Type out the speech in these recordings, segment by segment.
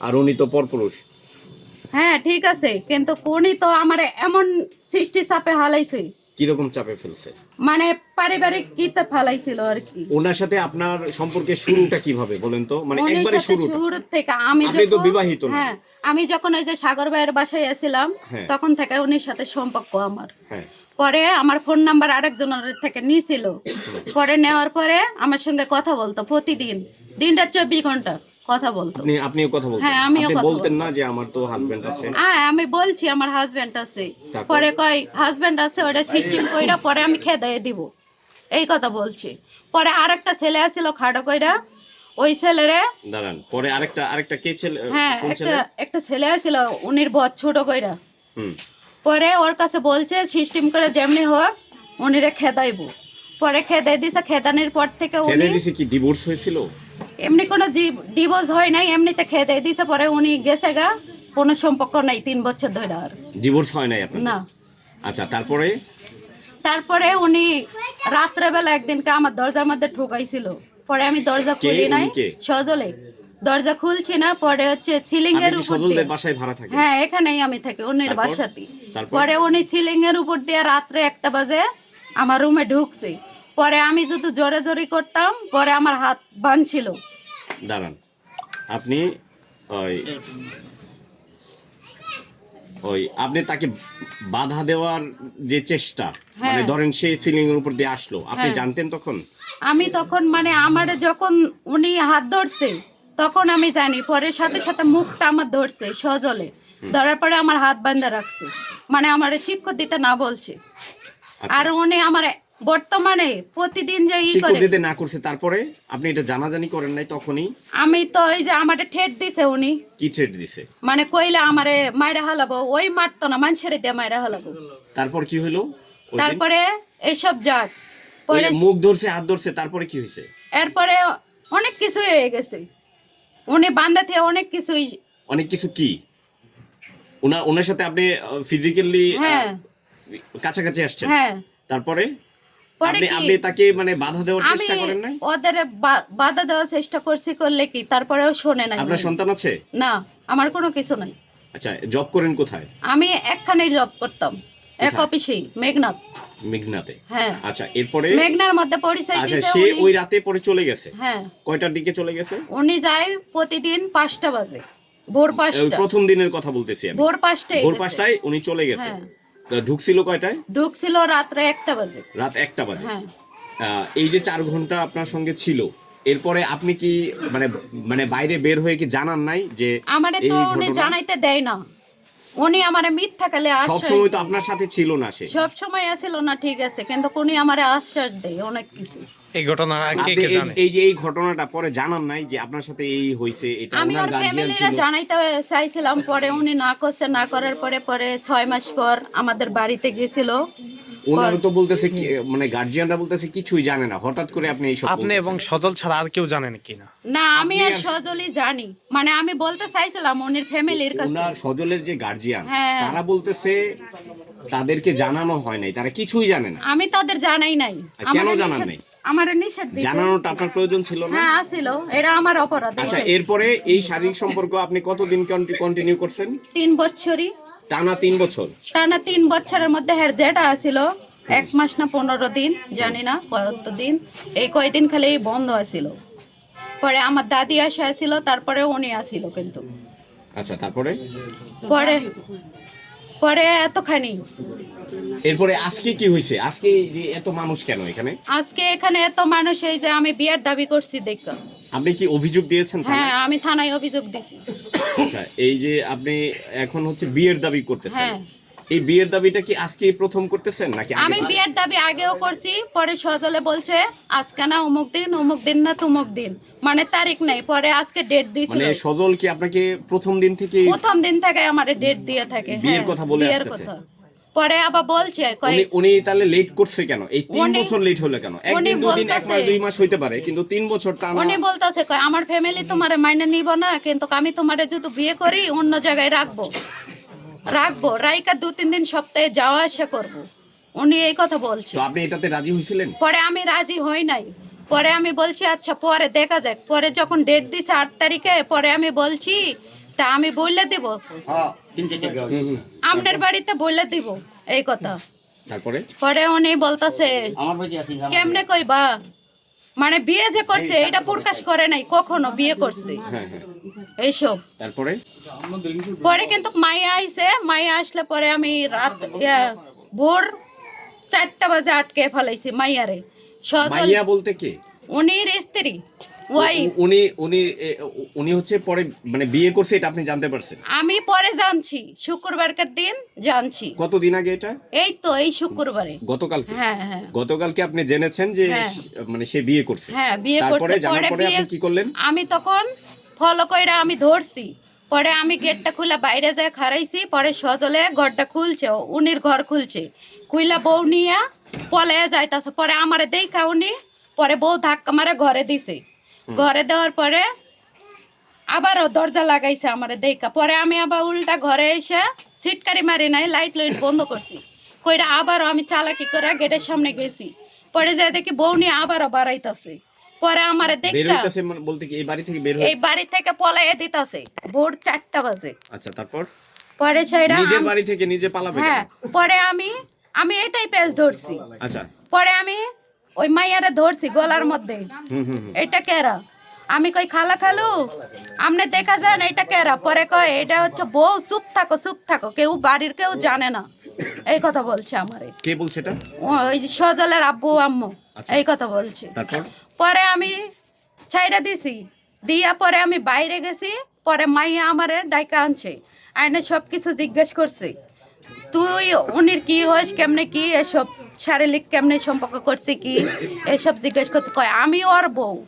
আর উনি তো পরপুরুষ। হ্যাঁ ঠিক আছে কিন্তু কোনি তো আমার এমন সৃষ্টি চাপে হালাইছে। কীরকম চাপে ফেলছে? মানে পারিবারিক কিতে ফালাইছিল আর কি। ওনার সাথে আপনার সম্পর্কের শুরুটা কীভাবে বলেন তো? মানে একবারে শুরুটা। শুরু থেকে আমি আপনি তো বিবাহিত না। হ্যাঁ আমি যখন ওই যে সাগর ভাইয়ের বাসায় এসেছিলাম হ্যাঁ। তখন থেকে উনির সাথে সম্পর্ক আমার। হ্যাঁ। পরে আমার ফোন নাম্বার আরেকজনের থেকে নিয়েছিল পরে নেওয়ার পরে আমার সঙ্গে কথা বলতো প্রতিদিন দিনটা চব্বিশ ঘণ্টা। কথা বলতো। আপনি আপনিও কথা বলতেন। হ্যাঁ, আমিও কথা বলতেন না যে আমার তো হাজবেন্ড আছে। হ্যাঁ আমি বলছি আমার হাজবেন্ড আছে। পরে কয় হাজবেন্ড আছে ওটা সিস্টেম কইরা পরে আমি দিব। এই কথা বলছি। পরে আরেকটা ছেলে আসছিল খাড়ো কইরা ওই ছেলেরে দাঁড়ান পরে আরেকটা আরেকটা কে ছেলে হ্যাঁ একটা একটা ছেলে আসছিল উনির বদ ছোট কইরা। হুম। পরে ওর কাছে বলছে সিস্টেম করে যেমনি হোক উনিরে খেদাইব। পরে খেদাই দিছে খেদানোর পর থেকে উনি কি ডিভোর্স হয়েছিল? এমনি কোনো ডিভোর্স হয় নাই এমনিতে খেদাই দিছে পরে উনি গেছে গা কোনো সম্পর্ক নাই তিন বছর ধরে আর। ডিভোর্স হয় নাই আপনার না। আচ্ছা তারপরে? তারপরে উনি রাত্রেবেলা একদিনকে আমার দরজার মধ্যে ঠুকাইছিল। পরে আমি দরজা খুলি নাই। সজলে। দরজা খুলছি না পরে হচ্ছে সিলিং এর উপর দিয়ে- বাসায় ভাড়া থাকেন? হ্যাঁ এখানেই আমি থাকি অন্যের? বাসাতে পরে উনি সিলিং এর উপর দিয়ে রাত্রে একটা বাজে আমার রুমে ঢুকছে। পরে আমি যদি জোরে জোরে করতাম পরে আমার হাত বাঁধছিল। দাঁড়ান। আপনি ওই ওই আপনি তাকে বাধা দেওয়ার যে চেষ্টা মানে হ্যাঁ। ধরেন সে সিলিং এর উপর দিয়ে আসলো। আপনি হ্যাঁ। জানতেন তখন? আমি তখন মানে আমার যখন উনি হাত ধরছে তখন আমি জানি পরে সাথে সাথে মুখটা আমার ধরছে সজলে। ধরার পরে আমার হাত বান্ধা রাখছে। মানে আমার চিক্কর দিতে না বলছে। আচ্ছা। আর উনি আমার বর্তমানে প্রতিদিন যে ই করে দিতে না করছে তারপরে আপনি এটা জানাজানি করেন নাই তখনই? আমি তো ওই যে আমারে ঠেট দিছে উনি। কি থ্রেট দিছে? মানে কইলে আমারে মাইরা হালাবো ওই মারতো না মানুষের দিয়ে মাইরা হালাবো। তারপর কি হলো? তারপরে যাক পরে মুখ ধরছে হাত ধরছে তারপরে কি হয়েছে এরপরে অনেক কিছু হয়ে গেছে। উনি বান্ধা থেকে অনেক কিছুই অনেক কিছু কি? ওনার ওনার সাথে আপনি ফিজিক্যালি হ্যাঁ। কাছাকাছি আসছেন? হ্যাঁ। তারপরে? পরে আপনি তাকে মানে বাধা দেওয়ার চেষ্টা করেন নাই? ওদের বাধা দেওয়ার চেষ্টা করছি করলে কি? তারপরেও শোনে নাই আপনার সন্তান আছে? না আমার কোনো কিছু নাই। আচ্ছা জব করেন কোথায়? আমি একখানে জব করতাম। এক? অফিসেই মেঘনাথ মেঘনাতে? হ্যাঁ। আচ্ছা এরপরে? মেঘনার মধ্যে পরিচয় আচ্ছা সে ওই রাতে পরে চলে গেছে? হ্যাঁ। কয়টার দিকে চলে গেছে? উনি যায় প্রতিদিন পাঁচটা বাজে। ভোর পাঁচটা। প্রথম দিনের কথা বলতেছি আমি। ভোর পাঁচটায় ভোর। পাঁচটায় উনি চলে গেছে। হ্যাঁ। ঢুকছিল কয়টায়? ঢুকছিল রাত্রে একটা বাজে। রাত একটা বাজে। হ্যাঁ। এই যে চার ঘণ্টা আপনার সঙ্গে ছিল এরপরে আপনি কি মানে মানে বাইরে বের হয়ে কি জানান নাই যে আমারে তো উনি জানাইতে দেয় না। উনি আমারে মিথ্যা কালে সব সময় তো আপনার সাথে ছিল না সে। সব সময় আসিল না ঠিক আছে কিন্তু উনি আমারে আশ্বাস দেয় অনেক কিছু। এই ঘটনা কে কে জানে? এই যে এই ঘটনাটা পরে জানান নাই যে আপনার সাথে এই হয়েছে এটা আমি ওর ফ্যামিলিরা জানাইতে চাইছিলাম পরে উনি না করছে না করার পরে পরে ছয় মাস পর আমাদের বাড়িতে গেছিল। ওনারা তো বলতেছে কি মানে গার্জিয়ানরা বলতেছে কিছুই জানে না হঠাৎ করে আপনি এইসব আপনি এবং সজল ছাড়া আর কেউ জানেন কিনা? না আমি আর সজলই জানি। মানে আমি বলতে চাইছিলাম উনির ফ্যামিলির কাছে ওনার সজলের যে গার্জিয়ান হ্যাঁ। তারা বলতেছে তাদেরকে জানানো হয় নাই তারা কিছুই জানে না। আমি তাদের জানাই নাই। কেন জানান নাই? আমার নিষেধ জানানোটা আপনার প্রয়োজন ছিল না? হ্যাঁ আসিল এটা আমার অপরাধ আচ্ছা এরপরে এই শারীরিক সম্পর্ক আপনি কতদিন কন্টিনিউ করছেন? তিন বছরই টানা তিন বছর? টানা তিন বছরের মধ্যে হ্যার যেটা আসিল এক মাস না পনেরো দিন জানি না কত দিন। এই কয়দিন খালি বন্ধ আসিল পরে আমার দাদি আসে আসিল তারপরে উনি আসিল কিন্তু। আচ্ছা তারপরে? পরে পরে এতখানি। এরপরে আজকে কি হয়েছে? আজকে যে এত মানুষ কেন এখানে? আজকে এখানে এত মানুষ এই যে আমি বিয়ার দাবি করছি দেখ। আপনি কি অভিযোগ দিয়েছেন হ্যাঁ আমি থানায় অভিযোগ দিছি। আচ্ছা এই যে আপনি এখন হচ্ছে বিয়ের দাবি করতেছেন। হ্যাঁ। এই বিয়ের দাবিটা কি আজকে প্রথম করতেছেন নাকি আমি বিয়ের দাবি আগেও করছি পরে সজলে বলছে আজকে না অমুক দিন অমুক দিন না তুমুক দিন। মানে তারিখ নাই পরে আজকে ডেট দিয়েছিল। মানে সজল কি আপনাকে প্রথম দিন থেকে প্রথম দিন থেকে আমার ডেট দিয়ে থাকে বিয়ের হ্যাঁ, কথা বলে আসতেছে। পরে আবার বলছে উনি উনি তাহলে লেট করছে কেন? এই তিন উনি- বছর লেট হলো কেন? একদিন উনি দুদিন এক মাস বলতেছে- দুই মাস হইতে পারে কিন্তু তিন বছর টানা উনি বলতেছে কয় আমার ফ্যামিলি তোমারে মাইনে নিব না কিন্তু আমি তোমারে যদি বিয়ে করি অন্য জায়গায় রাখব। রাখব রাইকা দু তিন দিন সপ্তাহে যাওয়া আসা করব। উনি এই কথা বলছে। তো আপনি এটাতে রাজি হয়েছিলেন পরে আমি রাজি হই নাই। পরে আমি বলছি আচ্ছা পরে দেখা যাক। পরে যখন ডেট দিছে আট তারিখে পরে আমি বলছি তা আমি বললে দিব? হুম। আপনার বাড়িতে বললে দিব এই কথা। তারপরে? পরে উনি বলতাছে কেমনে কইবা? মানে বিয়ে যে করছে এটা প্রকাশ করে নাই কখনো বিয়ে করছে। হ্যাঁ হ্যাঁ। এইসব। তারপরে? পরে কিন্তু মাইয়া আইছে মাইয়া আসলে পরে আমি রাত ভোর চারটা বাজে আটকে ফেলাইছি মাইয়ারে। সজল মাইয়া বলতে কে? উনির স্ত্রী। ওয়াইফ উনি উনি উনি হচ্ছে পরে মানে বিয়ে করছে এটা আপনি জানতে পারছেন? আমি পরে জানছি শুক্রবারকার দিন জানছি। কতদিন আগে এটা? এই তো এই শুক্রবারে। গতকালকে? হ্যাঁ হ্যাঁ। গতকালকে আপনি জেনেছেন যে হ্যাঁ। মানে সে বিয়ে করছে। হ্যাঁ বিয়ে করছে। পরে পরে আপনি কি করলেন? আমি তখন ফলো কইরা আমি ধরছি। পরে আমি গেটটা খুলে বাইরে যায় খারাইছি পরে সজলে ঘরটা খুলছে উনির ঘর খুলছে। খুইলা বউ নিয়া পলে যাইতাছে। পরে আমারে দেখা উনি পরে বউ ধাক্কা মারে ঘরে দিছে। ঘরে দেওয়ার পরে আবারও দরজা লাগাইছে আমারে দেখা। পরে আমি আবার উল্টা ঘরে এসে সিটকারি মারি নাই লাইট লাইট বন্ধ করছি। কইরা আবারও আমি চালাকি করে গেটের সামনে গেছি। পরে যাই দেখি বউ নিয়ে আবারও বাড়াইতাছে। পরে আমারে বের দেখা হইতেছে বলতে কি এই বাড়ি থেকে বের এই বাড়ি থেকে পলাইয়ে দিতাছে। ভোর চারটা বাজে। আচ্ছা তারপর? পরে সেটা নিজের বাড়ি থেকে নিজে পালাবে হ্যাঁ পরে আমি আমি এটাই পেজ ধরছি। আচ্ছা। পরে আমি ওই মাইয়ারে ধরছি গলার মধ্যে। এটা কেরা? আমি কই খালা খালু? আমনে দেখা যান এটা কেরা? পরে কয় এটা হচ্ছে বউ চুপ থাকো চুপ থাকো। কেউ বাড়ির কেউ জানে না। এই কথা বলছে আমারে। কে বলছে এটা? ওই যে সজলের আব্বু আম্মু আচ্ছা। এই কথা বলছে। তারপর? পরে আমি ছাইড়া দিছি। দিয়া পরে আমি বাইরে গেছি পরে মাইয়া আমারে ডাইকা আনছে। আইনে সব কিছু জিজ্ঞেস করছে। তুই উনির কি হয়েছ কেমনে কি এসব? শারীরিক কেমনে সম্পর্ক করছে কি? এসব জিজ্ঞেস করছে কয় আমি ওর বউ।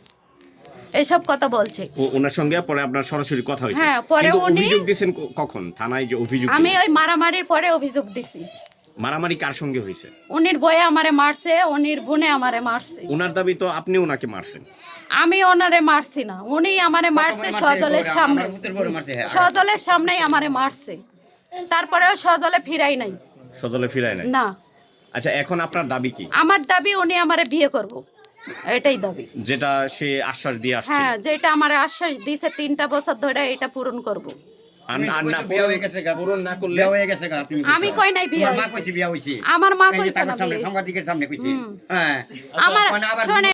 এসব কথা বলছে। ওনার সঙ্গে পরে আপনার সরাসরি কথা হয়েছে। হ্যাঁ, পরে উনি- অভিযোগ দিয়েছেন কখন? থানায় যে অভিযোগ আমি ওই মারামারির পরে অভিযোগ দিছি। মারামারি কার সঙ্গে হয়েছে? উনির বয়ে আমারে মারছে উনির বোনে আমারে মারছে। ওনার দাবি তো আপনি ওনাকে মারছেন। আমি ওনারে মারছি না। উনি আমারে মারছে সজলের সামনে। সজলের সামনেই আমারে মারছে। তারপরেও সজলে ফিরাই নাই। সজলে ফিরায় নাই? না। আচ্ছা এখন আপনার দাবি কি? আমার দাবি উনি আমারে বিয়ে করব। এটাই দাবি। যেটা সে আশ্বাস দিয়ে আসছে। হ্যাঁ যেটা আমার আশ্বাস দিয়েছে তিনটা বছর ধরে এটা পূরণ করব। আর আর না বিয়া হয়ে গেছে গা। পূরণ না করলে বিয়া হয়ে গেছে গা, তুমি আমি কইছো। কই নাই বিয়ে তোমার মা হয়েছে। কইছে আমার মা কইছে সামনে সাংবাদিকের সামনে কইছে। হ্যাঁ। আমার আবার শোনে